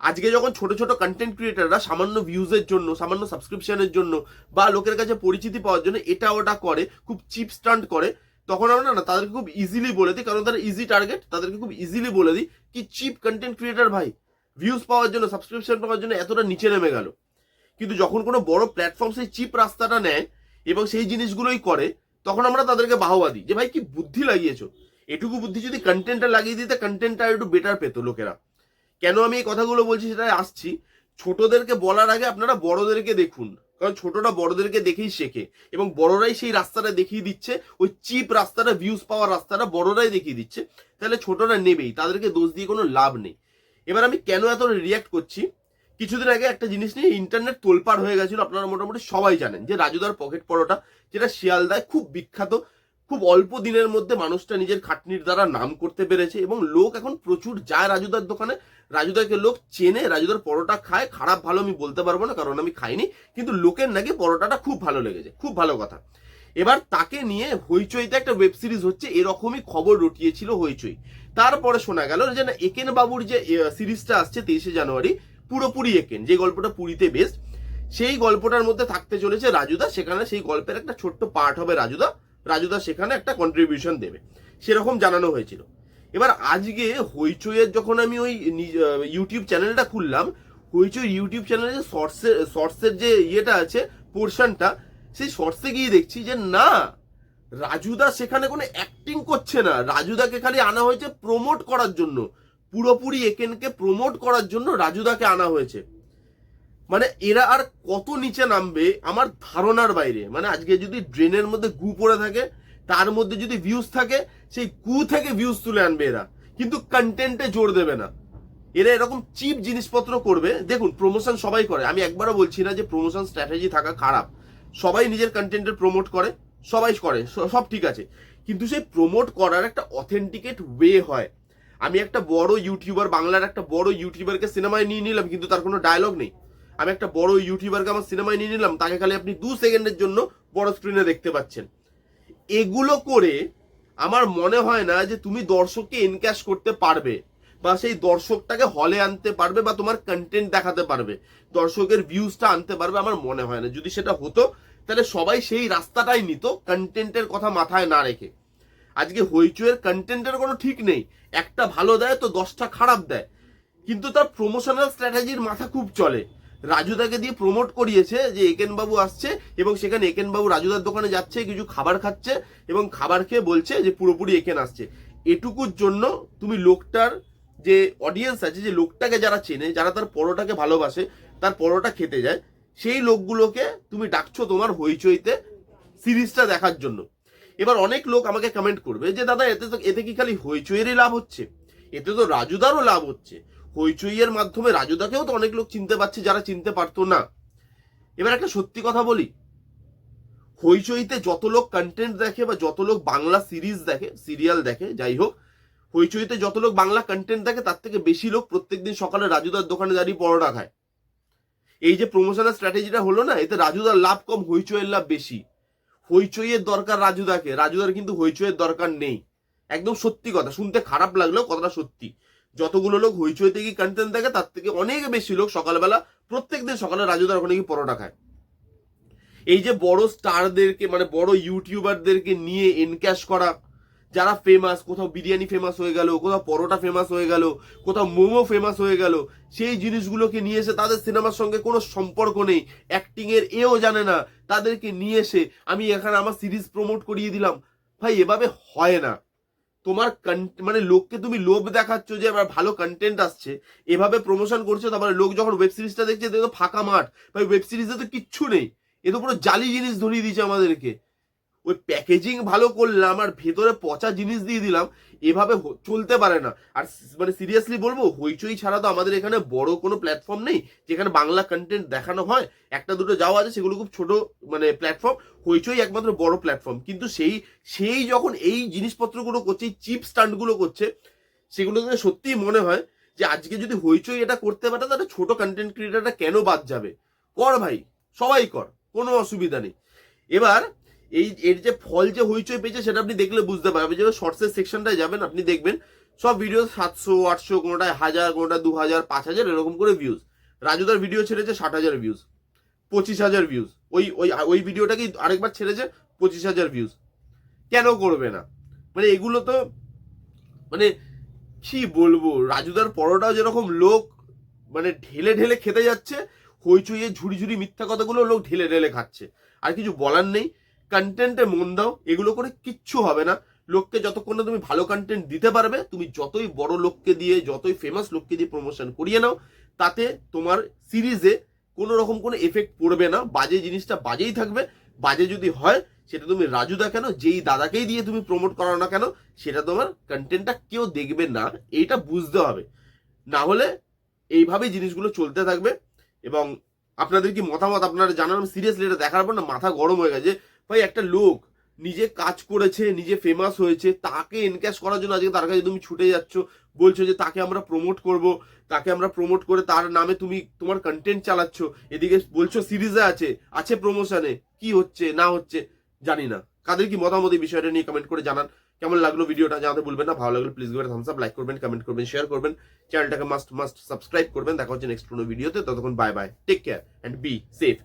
আজকে যখন ছোট ছোট কন্টেন্ট ক্রিয়েটাররা সামান্য ভিউজের জন্য, সামান্য সাবস্ক্রিপশনের জন্য বা লোকের কাছে পরিচিতি পাওয়ার জন্য এটা ওটা করে, খুব চিপ স্টান্ট করে, তখন আমরা না, তাদেরকে খুব ইজিলি বলে দিই, কারণ তারা ইজি টার্গেট তাদেরকে খুব ইজিলি বলে দিই কি চিপ কন্টেন্ট ক্রিয়েটার ভাই। ভিউজ পাওয়ার জন্য সাবস্ক্রিপশন পাওয়ার জন্য এতটা নিচে নেমে গেল। কিন্তু যখন কোনো বড় প্ল্যাটফর্ম সেই চিপ রাস্তাটা নেয় এবং সেই জিনিসগুলোই করে, তখন আমরা তাদেরকে বাহবা দিই যে, ভাই, কি বুদ্ধি লাগিয়েছো? এটুকু বুদ্ধি যদি কন্টেন্টটা লাগিয়ে দিতে কন্টেন্টটা একটু বেটার পেতো লোকেরা। কেন আমি এই কথাগুলো বলছি সেটা আসছি। ছোটদেরকে বলার আগে আপনারা বড়দেরকে দেখুন। কারণ ছোটরা বড়দেরকে দেখেই শেখে এবং বড়রাই সেই রাস্তাটা দেখিয়ে দিচ্ছে। ওই চিপ রাস্তাটা ভিউজ পাওয়ার রাস্তাটা বড়রাই দেখিয়ে দিচ্ছে। তাহলে ছোটরা নেবেই, তাদেরকে দোষ দিয়ে কোনো লাভ নেই। এবার আমি কেন এত রিয়াক্ট করছি? কিছুদিন আগে একটা জিনিস নিয়ে ইন্টারনেট তোলপাড় হয়ে গেছিল, আপনারা মোটামুটি সবাই জানেন, যে রাজুদার পকেট পরোটা, যেটা শিয়ালদায় খুব বিখ্যাত। খুব অল্প দিনের মধ্যে মানুষটা নিজের খাটনির দ্বারা নাম করতে পেরেছে এবং লোক এখন প্রচুর যায় রাজুদার দোকানে। রাজুদাকে লোক চেনে, রাজুদার পরোটা খায়। খারাপ ভালো আমি বলতে পারব না, কারণ আমি খাইনি। কিন্তু লোকের নাকি পরোটাটা খুব ভালো লেগেছে, খুব ভালো কথা। এবার তাকে নিয়ে হইচইতে একটা ওয়েব সিরিজ হচ্ছে, এরকমই খবর রটিয়েছিল হইচই। তারপরে শোনা গেল যে না একেন বাবুর যে সিরিজটা আসছে তেইশে জানুয়ারি, পুরোপুরি একেন। যে গল্পটা পুরীতে বেস্ট সেই গল্পটার মধ্যে থাকতে চলেছে রাজুদা। সেখানে সেই গল্পের একটা ছোট্ট পার্ট হবে রাজুদা। রাজুদা সেখানে একটা কন্ট্রিবিউশন দেবে। সেরকম জানানো হয়েছিল। এবার আজকে হইচইয়ের যখন আমি ওই ইউটিউব চ্যানেলটা খুললাম, হইচই ইউটিউব চ্যানেলে যে শর্টসের শর্টসের যে ইয়েটা আছে পোর্শনটা সেই শর্টসে গিয়ে দেখছি যে, না, রাজুদা সেখানে কোনো অ্যাক্টিং করছে না। রাজুদাকে খালি আনা হয়েছে প্রমোট করার জন্য। পুরোপুরি একেনকে প্রমোট করার জন্য রাজুদাকে আনা হয়েছে। মানে এরা আর কত নিচে নামবে আমার ধারণার বাইরে। মানে আজকে যদি ড্রেনের মধ্যে গু পড়ে থাকে, তার মধ্যে যদি ভিউজ থাকে, সেই গু থেকে ভিউজ তুলে আনবে এরা। কিন্তু কন্টেন্টে জোর দেবে না। এরা এরকম চিপ জিনিসপত্র করবে। দেখুন প্রমোশন সবাই করে। আমি একবারও বলছি না যে প্রমোশন স্ট্র্যাটেজি থাকা খারাপ। সবাই নিজের কন্টেন্টের প্রমোট করে, সবাই করে সব ঠিক আছে। কিন্তু সেই প্রমোট করার একটা অথেন্টিকেট ওয়ে হয়। আমি একটা বড় ইউটিউবার বাংলার একটা বড় ইউটিউবারকে সিনেমায় নিয়ে নিলাম, কিন্তু তার কোনো ডায়লগ নেই। আমি একটা বড় ইউটিউবারকে আমার সিনেমায় নিয়ে নিলাম, তাকে খালি আপনি দু সেকেন্ডের জন্য বড় স্ক্রিনে দেখতে পাচ্ছেন। এগুলো করে আমার মনে হয় না যে তুমি দর্শককে এনক্যাশ করতে পারবে বা সেই দর্শকটাকে হলে আনতে পারবে বা তোমার কন্টেন্ট দেখাতে পারবে। দর্শকের ভিউজটা আনতে পারবে আমার মনে হয় না। যদি সেটা হতো, তাহলে সবাই সেই রাস্তাটাই নিত কন্টেন্টের কথা মাথায় না রেখে। আজকে হইচুয়ের কন্টেন্টের কোনো ঠিক নেই। একটা ভালো দেয় তো দশটা খারাপ দেয়। কিন্তু তার প্রমোশনাল স্ট্র্যাটেজির মাথা খুব চলে। রাজুদাকে দিয়ে প্রমোট করিয়েছে যে একেনবাবু আসছে এবং সেখানে একেনবাবু রাজুদার দোকানে যাচ্ছে, কিছু খাবার খাচ্ছে এবং খাবার খেয়ে বলছে যে পুরোপুরি একেন আসছে। এটুকুর জন্য তুমি লোকটার যে অডিয়েন্স আছে, যে লোকটাকে যারা চেনে, যারা তার পরোটাকে ভালোবাসে, তার পরোটা খেতে যায়, সেই লোকগুলোকে তুমি ডাকছো তোমার হইচইতে সিরিজটা দেখার জন্য। এবার অনেক লোক আমাকে কমেন্ট করবে যে, দাদা, এতে তো, এতে কি খালি হইচইয়েরই লাভ হচ্ছে? এতে তো রাজুদারও লাভ হচ্ছে। হইচইয়ের মাধ্যমে রাজুদাকেও তো অনেক লোক চিনতে পারছে, যারা চিনতে পারতো না। এবার একটা সত্যি কথা বলি। হইচইতে যত লোক কন্টেন্ট দেখে বা যত লোক বাংলা সিরিজ দেখে সিরিয়াল দেখে, যাই হোক, হইচইতে যত লোক বাংলা কন্টেন্ট দেখে, তার থেকে বেশি লোক প্রত্যেকদিন সকালে রাজুদার দোকানে দাঁড়িয়ে পরোটা খায়। এই যে প্রমোশনাল স্ট্র্যাটেজিটা হলো না, এতে রাজুদার লাভ কম, হইচইয়ের লাভ বেশি। হইচইয়ের দরকার রাজুদাকে, রাজুদার কিন্তু হইচইয়ের দরকার নেই। একদম সত্যি কথা, শুনতে খারাপ লাগলেও কথাটা সত্যি। যতগুলো লোক হইচইতে গিয়ে কন্টেন্ট দেখে, তার থেকে অনেক বেশি লোক সকালবেলা, প্রত্যেক দিন সকালে রাজুদার ওখানে গিয়ে পরোটা খায়। এই যে বড় স্টারদেরকে মানে বড় ইউটিউবারদেরকে নিয়ে এনক্যাশ করা, যারা ফেমাস কোথাও বিরিয়ানি ফেমাস হয়ে গেল, কোথাও পরোটা ফেমাস হয়ে গেল, কোথাও মোমো ফেমাস হয়ে গেল, সেই জিনিসগুলোকে নিয়ে এসে তাদের সিনেমার সঙ্গে কোনো সম্পর্ক নেই অ্যাক্টিং এর এও জানে না, তাদেরকে নিয়ে এসে আমি এখানে আমার সিরিজ প্রমোট করিয়ে দিলাম। ভাই, এভাবে হয় না। তোমার মানে লোককে তুমি লোভ দেখাচ্ছ যে আমার ভালো কন্টেন্ট আসছে, এভাবে প্রমোশন করছ, তারপরে লোক যখন ওয়েব সিরিজটা দেখছে দেখো ফাঁকা মাঠ। ভাই ওয়েব সিরিজে তো কিচ্ছু নেই। এ তো পুরো জালি জিনিস ধরিয়ে দিয়েছে আমাদেরকে। ওই প্যাকেজিং ভালো করলাম আর ভেতরে পচা জিনিস দিয়ে দিলাম, এভাবে চলতে পারে না। আর মানে সিরিয়াসলি বলব, হইচই ছাড়া তো আমাদের এখানে বড় কোনো প্ল্যাটফর্ম নেই, যেখানে বাংলা কন্টেন্ট দেখানো হয়। একটা দুটো যাওয়া আছে, সেগুলো খুব ছোট মানে প্ল্যাটফর্ম হইচই একমাত্র বড় প্ল্যাটফর্ম কিন্তু সেই সেই যখন এই জিনিসপত্রগুলো করছে, এই চিপ স্টান্টগুলো করছে, সেগুলো সত্যিই মনে হয় যে আজকে যদি হইচই এটা করতে পারে, তাহলে ছোট কন্টেন্ট ক্রিয়েটারটা কেন বাদ যাবে? কর ভাই, সবাই কর, কোনো অসুবিধা নেই। এবার এই, এর যে ফল যে হইচই পেয়েছে সেটা আপনি দেখলে বুঝতে পারবেন। যে শর্টসের সেকশনটায় যাবেন, আপনি দেখবেন সব ভিডিও সাতশো, আটশো, কোনোটায় হাজার, কোনোটা দু হাজার, পাঁচ হাজার, এরকম করে ভিউজ রাজুদার ভিডিও ছেড়েছে ষাট হাজার ভিউজ পঁচিশ হাজার ভিউজ ওই ওই ওই ভিডিওটাকেই আরেকবার ছেড়েছে পঁচিশ হাজার ভিউজ কেন করবে না? মানে এগুলো তো মানে কি বলব? রাজুদার পরোটাও যেরকম লোক মানে ঢেলে ঢেলে খেতে যাচ্ছে, হইচইয়ে ঝুড়ি ঝুড়ি মিথ্যা কথাগুলো লোক ঢেলে ঢেলে খাচ্ছে। আর কিছু বলার নেই। কন্টেন্টে মন দাও, এগুলো করে কিচ্ছু হবে না। লোককে যতক্ষণ না তুমি ভালো কন্টেন্ট দিতে পারবে, তুমি যতই বড় লোককে দিয়ে, যতই ফেমাস লোককে দিয়ে প্রমোশন করিয়ে নাও, তাতে তোমার সিরিজে কোনো রকম কোনো এফেক্ট পড়বে না। বাজে জিনিসটা বাজেই থাকবে। বাজে যদি হয়, সেটা তুমি রাজুদা কেন যেই দাদাকেই দিয়ে তুমি প্রমোট করো না কেন, সেটা তোমার কন্টেন্টটা কেউ দেখবে না। এইটা বুঝতে হবে। না হলে এইভাবেই জিনিসগুলো চলতে থাকবে। এবং আপনাদের কি মতামত? আপনারা জানান সিরিয়াসলি এটা দেখার পর না মাথা গরম হয়ে গেছে ভাই, একটা লোক নিজে কাজ করেছে, নিজে ফেমাস হয়েছে, তাকে এনক্যাশ করার জন্য আজকে তার কাছে তুমি ছুটে যাচ্ছ, বলছো যে তাকে আমরা প্রমোট করব, তাকে আমরা প্রমোট করে তার নামে তুমি তোমার কন্টেন্ট চালাচ্ছ, এদিকে বলছো সিরিজে আছে আছে প্রমোশনে কি হচ্ছে, না হচ্ছে, জানি না। কাদের কি মতামত এই বিষয়টা নিয়ে কমেন্ট করে জানান। কেমন লাগল ভিডিওটা জানাতে বলবেন না, ভালো লাগল প্লিজ থামস আপ লাইক করবেন কমেন্ট করবেন শেয়ার করবেন চ্যানেলটাকে মাস্ট মাস্ট সাবস্ক্রাইব করবেন, দেখা হচ্ছে নেক্সট কোনো ভিডিওতে ততক্ষণ bye bye take care and be safe